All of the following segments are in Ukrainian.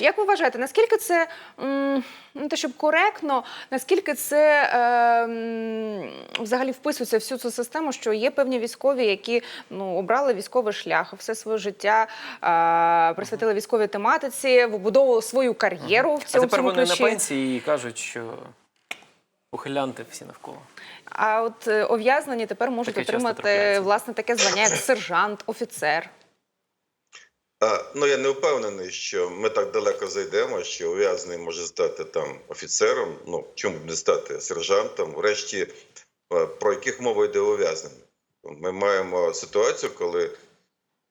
Як ви вважаєте, наскільки це не те, щоб коректно, наскільки це е, взагалі вписується в всю цю систему, що є певні військові, які ну обрали військовий шлях, все своє життя е, присвятили військовій тематиці, вибудовували свою кар'єру в А цьому тепер цьому вони на пенсії і кажуть, що ухилянти всі навколо. А от е, ув'язнені тепер можуть Таке отримати власне таке звання, як сержант, офіцер. Ну я не впевнений, що ми так далеко зайдемо, що ув'язаний може стати там офіцером. Ну чому б не стати сержантом? Врешті е, про яких мова йде ув'язнення? Ми маємо ситуацію, коли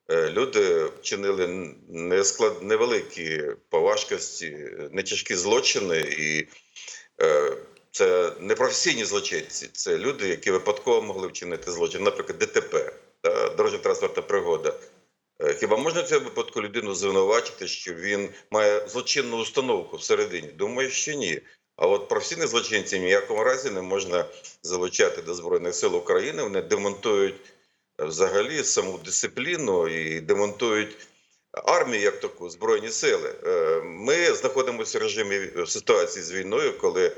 е, люди вчинили несклад... невеликі по важкості, нетяжкі злочини, і е, це не професійні злочинці, це люди, які випадково могли вчинити злочин, наприклад, ДТП, та, дорожньо-транспортна пригода. Е, Хіба можна в цьому випадку людину звинувачити, що він має злочинну установку всередині? Думаю, що ні. А от професійних злочинців ніякому разі не можна залучати до Збройних сил України. Вони демонтують е, взагалі саму дисципліну і демонтують армію як таку, збройні сили. Е, Ми знаходимося в режимі в ситуації з війною, коли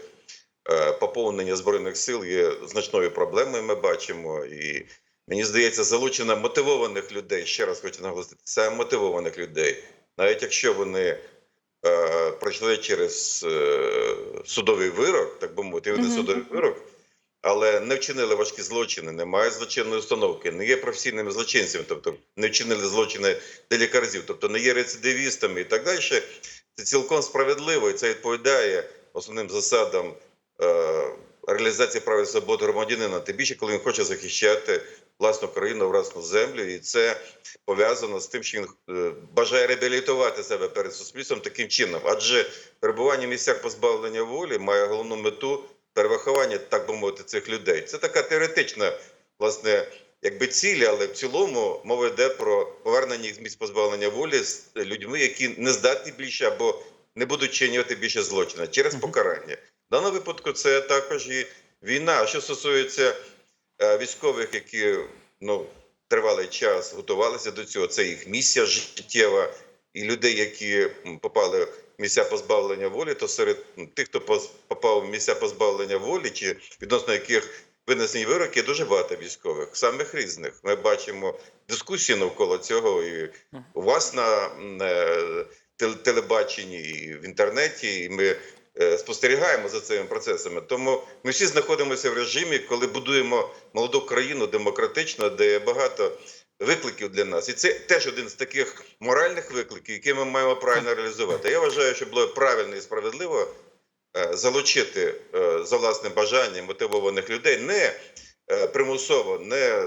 поповнення збройних сил є значною проблемою. Ми бачимо і. Мені здається, залучення мотивованих людей. Ще раз хочу наголосити, саме мотивованих людей, навіть якщо вони е, пройшли через е, судовий вирок, так би мовити, вони Мгм. судовий вирок, але не вчинили важкі злочини, не мають злочинної установки, не є професійними злочинцями, тобто не вчинили злочини разів, тобто не є рецидивістами і так далі. Це цілком справедливо, і це відповідає основним засадам е, реалізації прав і свобод громадянина, тим більше, коли він хоче захищати власну країну, власну землю, і це пов'язано з тим, що він е, бажає реабілітувати себе перед суспільством таким чином. Адже перебування в місцях позбавлення волі має головну мету перевиховання, так би мовити, цих людей. Це така теоретична, власне, якби ціль, але в цілому мова йде про повернення їх з місць позбавлення волі з людьми, які не здатні більше або не будуть чинювати більше злочину через покарання. В даному випадку це також і війна. Що стосується е, військових, які ну тривалий час готувалися до цього. Це їх місія життєва, і людей, які попали в місця позбавлення волі, то серед тих, хто попав в місця позбавлення волі, чи відносно яких винесені вироки, дуже багато військових, самих різних. Ми бачимо дискусії навколо цього і у вас на е, тел- телебаченні, і в інтернеті. І ми спостерігаємо за цими процесами. Тому ми всі знаходимося в режимі, коли будуємо молоду країну демократично, де багато викликів для нас, і це теж один з таких моральних викликів, які ми маємо правильно реалізувати. Я вважаю, що було правильно і справедливо е, залучити е, за власним бажанням мотивованих людей, не е, примусово, не е,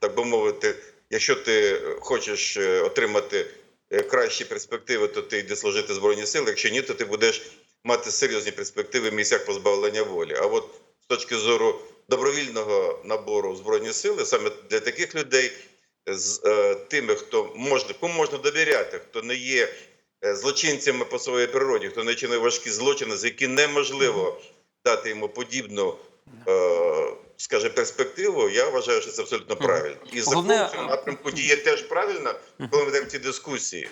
так би мовити, якщо ти хочеш е, отримати е, кращі перспективи, то ти йди служити збройні сили. Якщо ні, то ти будеш мати серйозні перспективи в місцях позбавлення волі. А от з точки зору добровільного набору в збройні сили, саме для таких людей, з е, тими, хто можна, кому можна довіряти, хто не є е, злочинцями по своїй природі, хто не чинив важкі злочини, за які неможливо дати йому подібну. Е, скажімо, перспективу, я вважаю, що це абсолютно правильно. І Головне, в напрямку діє теж правильно, коли ми ведемо ці дискусії.